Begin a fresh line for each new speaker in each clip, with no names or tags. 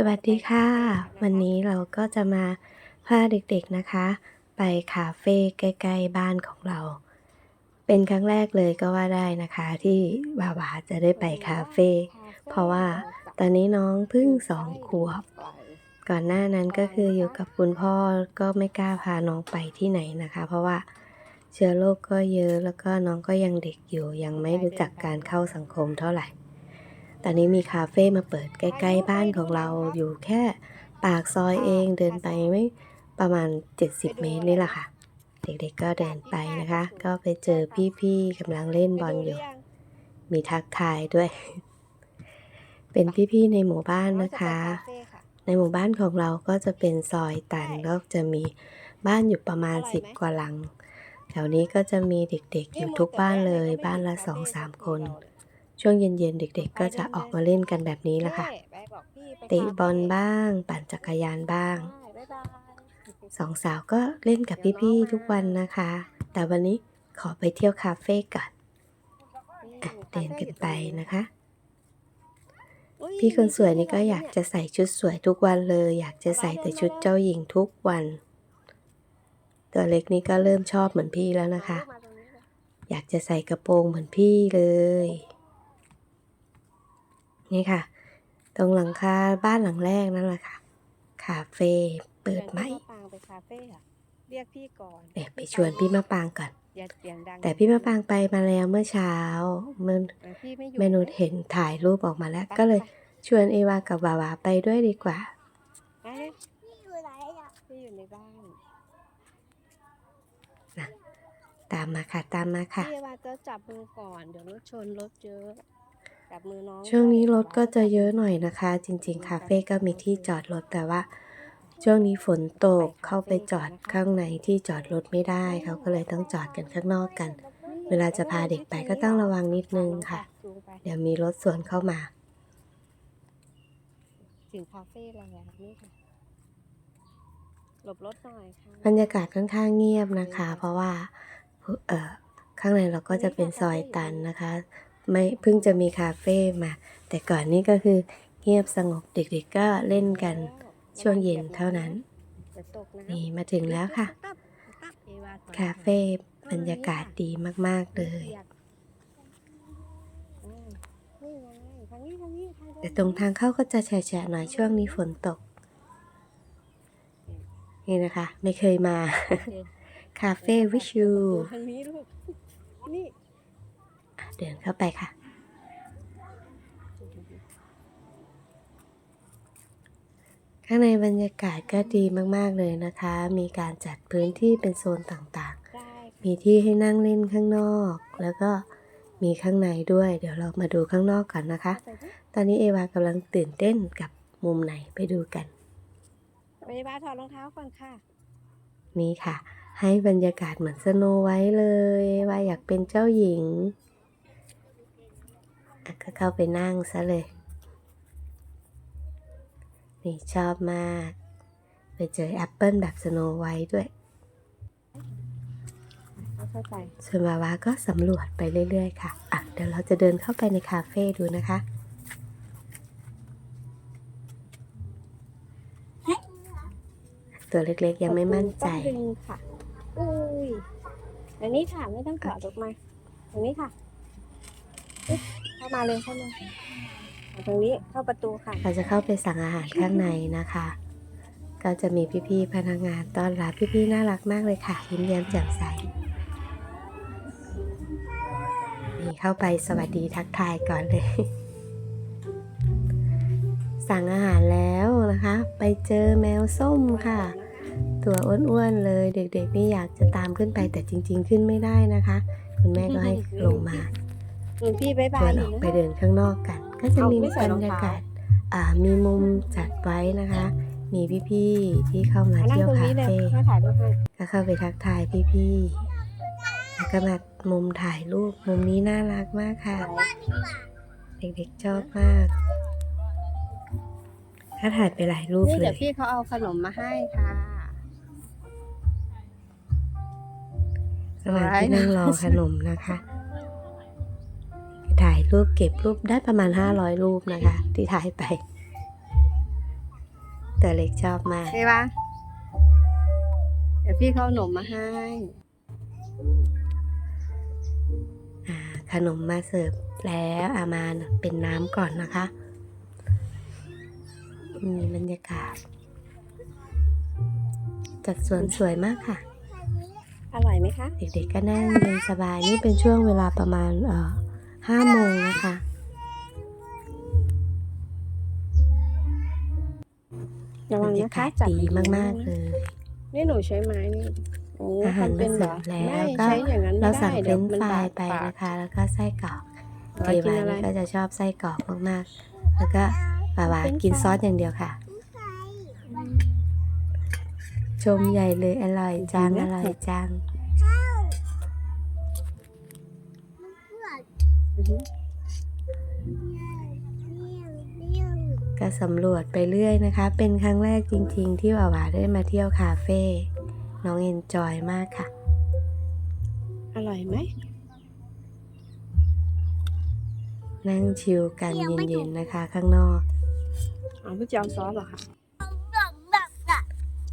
สวัสดีค่ะ วันนี้เราก็จะมาพาเด็กๆนะคะ ไปคาเฟ่ใกล้ๆบ้านของเรา เป็นครั้งแรกเลยก็ว่าได้นะคะ ที่บาวาจะได้ไปคาเฟ่เพราะว่าตอนนี้น้องเพิ่งสองขวบ ก่อนหน้านั้นก็คืออยู่กับคุณพ่อก็ไม่กล้าพาน้องไปที่ไหนนะคะ เพราะว่าเชื้อโรคก็เยอะแล้วก็น้องก็ยังเด็กอยู่ยังไม่รู้จักการเข้าสังคมเท่าไหร่ ตอนนี้มีคาเฟ่มาเปิดใกล้ ๆ บ้านของเราอยู่แค่ปากซอยเองเดินไปไม่ประมาณ 70 เมตรนี่แหละค่ะ เด็กๆก็เดินไปนะคะ ก็ไปเจอพี่ๆกำลังเล่นบอลอยู่ มีทักทายด้วย เป็นพี่ๆในหมู่บ้านนะคะ ในหมู่บ้านของเราก็จะเป็นซอยตันแล้วจะมีบ้านอยู่ประมาณ 10 กว่าหลังแถวนี้ก็จะมีเด็กๆอยู่ทุกบ้านเลยบ้านละสองสามคน ช่วงเย็นๆ เด็กๆ ก็จะออกมาเล่นกันแบบนี้แหละค่ะเตะบอลบ้าง ปั่นจักรยานบ้างสองสาวก็เล่นกับพี่ๆทุกวันนะคะ แต่วันนี้ขอไปเที่ยวคาเฟ่ก่อนอะเดินกันไปนะคะ พี่คนสวยนี่ก็อยากจะใส่ชุดสวยทุกวันเลย อยากจะใส่แต่ชุดเจ้าหญิงทุกวัน ตัวเล็กนี่ก็เริ่มชอบเหมือนพี่แล้วนะคะ อยากจะใส่กระโปรงเหมือนพี่เลย นี่ค่ะ ตรงหลังคาบ้านหลังแรกนั่นแหละค่ะ คาเฟ่เปิดใหม่
เดี๋ยวพี่มะปางไปคาเฟ่อะเรียกพี่ก่อน
เดี๋ยวไปชวนพี่มะปางก่อน
อย่าเสียงดัง
แต่พี่มะปางไปมาแล้วเมื่อเช้าเมื่อ
เออพี่ไม่อยู่
เมนูเห็นถ่ายรูปออกมาแล้ว ก็เลยชวนเอวากับบาวาไปด้วยดีกว่า
ไปเลยพี่อยู่ในบ้าน
ตามมาค่ะ ตามมาค่ะ
พี่ว่าจะจับมือก่อน เดี๋ยวรถชนรถเยอะ จับมือน้อง
ช่วงนี้
ด้วย
รถก็จะเยอะหน่อยนะคะ จริง ๆ คาเฟ่ก็มีที่จอดรถแต่ว่า ช่วงนี้ฝนตกเข้าไปจอดข้างในที่จอดรถไม่ได้เขาก็เลยต้องจอดกันข้างนอกกัน เวลาจะพาเด็กไปก็ต้องระวังนิดนึงค่ะ
จูงไป
เดี๋ยวมีรถสวนเข้ามา
ถึงคาเฟ่แล้วนี่ค่ะหลบรถหน่อยค่ะ
บรรยากาศค่อนข้างเงียบนะคะ เพราะว่าเอ่อข้างในเราก็จะเป็นซอยตันนะคะ ไม่เพิ่งจะมีคาเฟ่มา แต่ก่อนนี้ก็คือเงียบสงบเด็กๆก็เล่นกันช่วงเย็นเท่านั้น นี่มาถึงแล้วค่ะ คาเฟ่บรรยากาศดีมาก ๆ เลย แต่ตรงทางเข้าก็จะแฉะๆหน่อยช่วงนี้ฝนตก นี่นะคะ ไม่เคยมา คาเฟ่วิชู
ทางนี้ลูกนี่
เดินเข้าไปค่ะ ข้างในบรรยากาศก็ดีมากๆเลยนะคะ มีการจัดพื้นที่เป็นโซนต่าง
ได้
ๆมีที่ให้นั่งเล่นข้างนอก แล้วก็มีข้างในด้วย เดี๋ยวเรามาดูข้างนอกกันนะคะ
ใส่ดิ
ตอนนี้เอวากำลังตื่นเต้นกับมุมไหนไปดูกัน
ไปบ้านถอดรองเท้าก่อนค่ะ
นี่ค่ะ ให้บรรยากาศเหมือนสโนไว้เลย ว่าอยากเป็นเจ้าหญิงอะ ก็เข้าไปนั่งซะเลย นี่ชอบมาก ไปเจอแอปเปิลแบบสโนไว้ด้วยส่วนวาวาก็สำรวจไปเรื่อยๆค่ะ อะ เดี๋ยวเราจะเดินเข้าไปในคาเฟ่ดูนะคะตัวเล็กๆ ยังไม่มั่นใจ
ค่ะอุ้ยอันนี้ค่ะ ไม่ต้องกอดลงมาตรงนี้ค่ะามาเลยเข้ามาตรงนี้เข้าประตูค่ะ
เราจะเข้าไปสั่งอาหารข้างในนะคะ ก็จะมีพี่ๆพนักงานต้อนรับพี่ๆน่ารักมากเลยค่ะ ยิ้มแย้มแจ่มใสนี่เข้าไปสวัสดีทักทายก่อนเลย สั่งอาหารแล้วนะคะ ไปเจอแมวส้มค่ะ ตัวอ้วนๆเลย เด็กๆนี่อยากจะตามขึ้นไปแต่จริง ๆ ขึ้นไม่ได้นะคะ คุณแม่ก็ให้ลงมา
หลวงพี่บายบา
ชวยน
ห
อ
นู
อก
นะ
ไปเดินข้างนอกกัน ก็จะมี
เอาไม่ใส่
บร
รอง
ร
เท้า
ยากาศอ่ามีมุมจัดไว้นะคะ มีพี่ๆที่เข้ามา
มานั่ง
เที่ยว
ตรง
คา
นี้เลย
เฟ่
มาถ่ายรูปให้
ก็เข้าไปทักทายพี่ๆแล้วก็มามุมถ่ายรูป มุมนี้น่ารักมากค่ะ เด็กๆชอบมาก ถ้าถ่ายไปหลายรูป
นี่
เล
เดี๋ยวยพี่เขาเอาขนมมาให้ค่ะ
ระหว่างที่นั่งรอขนมนะคะถ่าย รูปเก็บรูปได้ประมาณ 500 รูปนะคะ ที่ถ่ายไป ตัวเล็กชอบมาก
ใช่ปะเดี๋ยวพี่เขาเอาขนมมาให้
อ่าขนมมาเสิร์ฟแล้วอามาเป็นน้ำก่อนนะคะมีบรรยากาศ จัดสวนสวยมากค่ะ
อร่อยไหมคะ
เด็กๆก็นั่งเย็นสบายนี่เป็นช่วงเวลาประมาณเอ่อ ห้าโมงนะคะ
ระ
บ
วั
รงร
นะ
ยา
คะ
กาศ
จับ
ดีมากๆเลย
นี่หนูใช้ไม้นี่โอ้
อาหาร
ทำเป็นเหรอ
มาเสิร์ฟแล้ว
ไม่
ก็
ใช้อย่างนั้น
เรา
ไม่
สั่ง
ได้
เฟร
เดี๋ยวน
ช์
มัน
ฟรา
บายด
ไป
ปาก
นะคะ แล้วก็ไส้กรอก
เอา
เท
ไว้กิน
วา
อะไร
นี่ก็จะชอบไส้กรอกมากๆ แล้วก็วาวากินซอสอย่างเดียวค่ะ ชมใหญ่เลยอร่อยจังอร่อยจัง ก็สำรวจไปเรื่อยนะคะ เป็นครั้งแรกจริง ๆ ที่วาวาได้มาเที่ยวคาเฟ่ น้องเอนจอยมากค่ะ
อร่อยไหม
นั่งชิลกันเย็นๆนะคะ ข้างนอก
อ๋อพี่เจ้าซอสเหรอคะ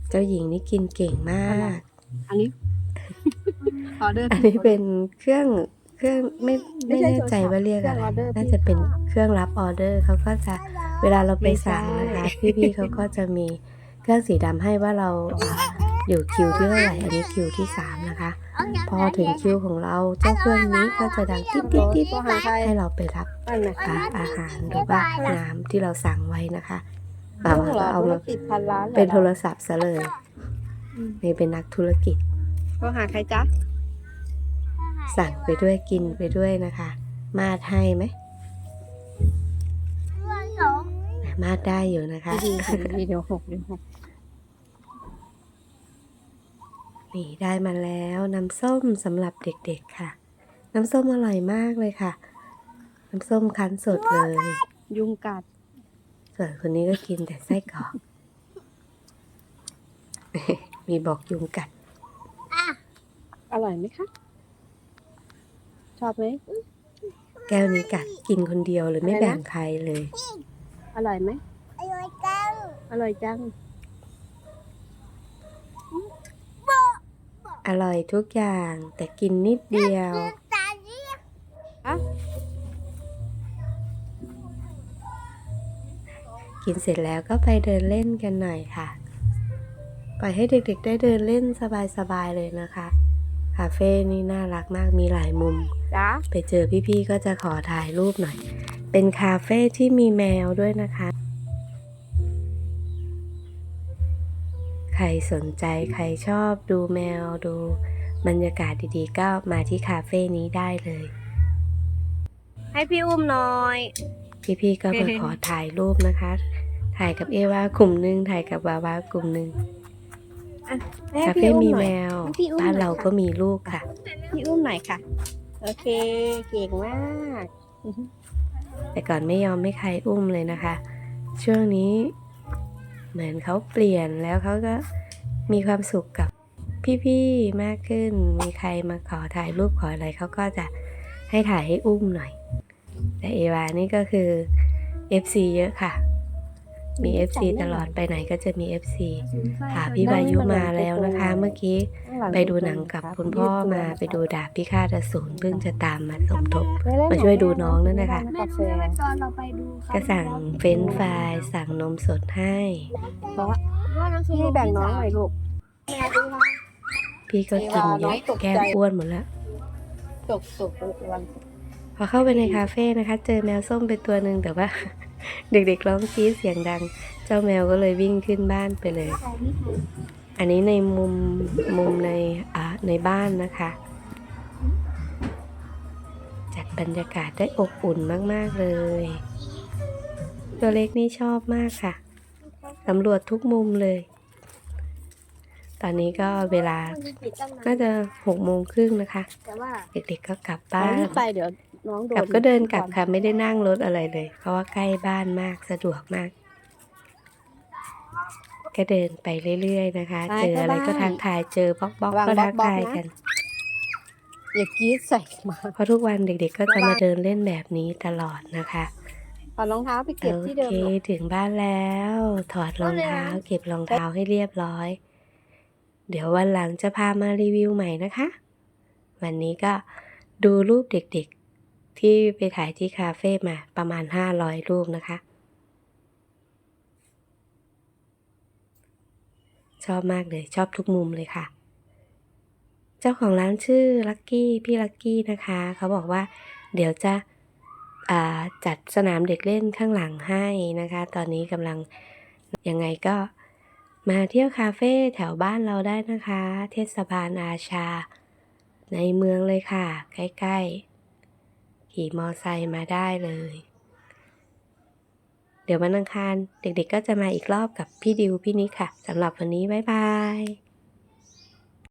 เจ้าหญิงนี่กินเก่งมาก
อันนี้ออเดอร์
อันนี้เป็นเครื่อง เครื่องไม่
ไม่
ไม่
ใช่
แน่ใจว่าเรียกอะไร
เครื่องออเดอร์
น่าจะเป็นเครื่องรับออเดอร์เขาก็จะเวลาเราไปสั่งนะคะพี่ๆเขาก็จะมีเครื่องสีดำให้ว่าเราอ่าอยู่คิวที่เท่าไหร่อันนี้คิวที่สามนะคะ พอถึงคิวของเราเจ้าเครื่องนี้ก็จะดังติ๊ดติ๊ดติ๊ด
ตัวหางไทย
ให้เราไปรับ
อันไหน
อ่าอาหารหรือว่าน้ำที่เราสั่งไว้นะคะบ่าวก็เอา
ธุร
มา
กิจพันล้านลย
เป็นโท
ห
ร
อ
ศัพท์ซะเลย
อืม
นี่เป็นนักธุรกิจ
โทรหาใครจ๊ะ
สั่งไปด้วยกินไปด้วยนะคะ มาดให้ไหมมาดได้อยู่นะคะ
ดีดีเดี๋ยวหกเดี๋ยวหก
นี่ได้มาแล้วน้ำส้มสำหรับเด็กๆค่ะ น้ำส้มอร่อยมากเลยค่ะ น้ำส้มคั้นสดเลย
ยุงกัด
ส่วนคนนี้ก็กินแต่ไส้กรอกมีบอกยุงกัด
อร่อยไหมคะ ชอบไหม
แก้วนี้กัดกินคนเดียวเลยไม่
อะไรนะ
แบ่งใครเลย
อร่อยไหมอร่อยจัง อร่อยจัง
อร่อยทุกอย่างแต่กินนิดเดียว
อะ
กินเสร็จแล้วก็ไปเดินเล่นกันหน่อยค่ะ ปล่อยให้เด็กๆได้เดินเล่นสบายๆเลยนะคะ คาเฟ่นี่น่ารักมากมีหลายมุม
จ้า
ไปเจอพี่ๆก็จะขอถ่ายรูปหน่อย เป็นคาเฟ่ที่มีแมวด้วยนะคะ ใครสนใจใครชอบดูแมวดูบรรยากาศดีๆ ก็มาที่คาเฟ่นี้ได้เลย
ให้พี่อุ้มหน่อย
พี่ๆก็มาขอถ่ายรูปนะคะ ถ่ายกับเอวากลุ่มหนึ่งถ่ายกับวาวากลุ่มหนึ่ง
ให้
คา
พี่
เฟ่
อุ้ม
มี
หน่
แม
อย วให้พี่อุ้ม
บ้าน
หน่อย
เรา
ค่ะ
ก็มีลูกค่ะ
พี่อุ้มหน่อยค่ะ โอเค เก่งมาก
แต่ก่อนไม่ยอมไม่ใครอุ้มเลยนะคะ ช่วงนี้เหมือนเขาเปลี่ยนแล้วเขาก็มีความสุขกับพี่ๆมากขึ้น มีใครมาขอถ่ายรูปขออะไรเขาก็จะให้ถ่ายให้อุ้มหน่อย แต่เอวานี่ก็คือ FC เยอะค่ะ มี FC ตลอดไปไหนก็จะมี FC ค่ะพี่วายุมาแล้วนะคะ เมื่อกี้ไปดูหนังกับคุณพ่อมาไปดูดาบพิฆาตอสูรเพิ่งจะตามมาสมทบมาช่วยดูน้องนั่นนะคะ
กาแฟ
ตอนเราไปดู
ก็สั่งเฟรนช์ฟรายสั่งนมสดให้
เพราะว่าพี่แบ่งน้องหน่อยลูก
แม่ดูนะ
พี่ก็กินเยอะแก้มอ้วนหมดแล้ว
ตกตกวัน
พอเข้าไปในคาเฟ่นะคะ เจอแมวส้มเป็นตัวหนึ่งแต่ว่า เด็กๆร้องกรี๊ดเสียงดัง เจ้าแมวก็เลยวิ่งขึ้นบ้านไปเลย อันนี้ในมุมมุมในอ่าในบ้านนะคะ จัดบรรยากาศได้อบอุ่นมากๆเลย ตัวเล็กนี่ชอบมากค่ะสำรวจทุกมุมเลย ตอนนี้ก็เวลา
ปิดตั้งนา
น่านจะหกโมงครึ่งนะคะ
แต่ว่า
เด็กๆก็กลับ
ตอ
บ้านน
ที่ไปเดี๋ยว น้องโดน
กลับก็เดินกลับค่ะไม่ได้นั่งรถอะไรเลย เพราะว่าใกล้บ้านมากสะดวกมาก ก็เดินไปเรื่อยๆนะคะ เจออะไรก็ทักทายเจอบล็อกบล็อกก็ทักทายกัน
อย่ากรีดใส่มา
เพราะทุกวันเด็กๆ ก็จะมาเดินเล่นแบบนี้ตลอดนะคะ
ถอดรองเท้าไป
โอ
เก็บที่เดิม
เค
ลูก
ถึงบ้านแล้ว ถอดรองเท้า
เอาเลย
เก็บรองเท้าให้เรียบร้อย เดี๋ยววันหลังจะพามารีวิวใหม่นะคะ วันนี้ก็ดูรูปเด็กๆ ที่ไปถ่ายที่คาเฟ่มาประมาณ 500 รูปนะคะ ชอบมากเลยชอบทุกมุมเลยค่ะ เจ้าของร้านชื่อลักกี้พี่ลักกี้นะคะ เขาบอกว่าเดี๋ยวจะจัดสนามเด็กเล่นข้างหลังให้นะคะ ตอนนี้กำลังยังไงก็มาเที่ยวคาเฟ่แถวบ้านเราได้นะคะ เทศบาลอาชา ในเมืองเลยค่ะ ใกล้ ๆ ขี่มอไซค์มาได้เลย เดี๋ยววันอังคารเด็กๆก็จะมาอีกรอบกับพี่ดิวพี่นิกค่ะสำหรับวันนี้บ๊ายบาย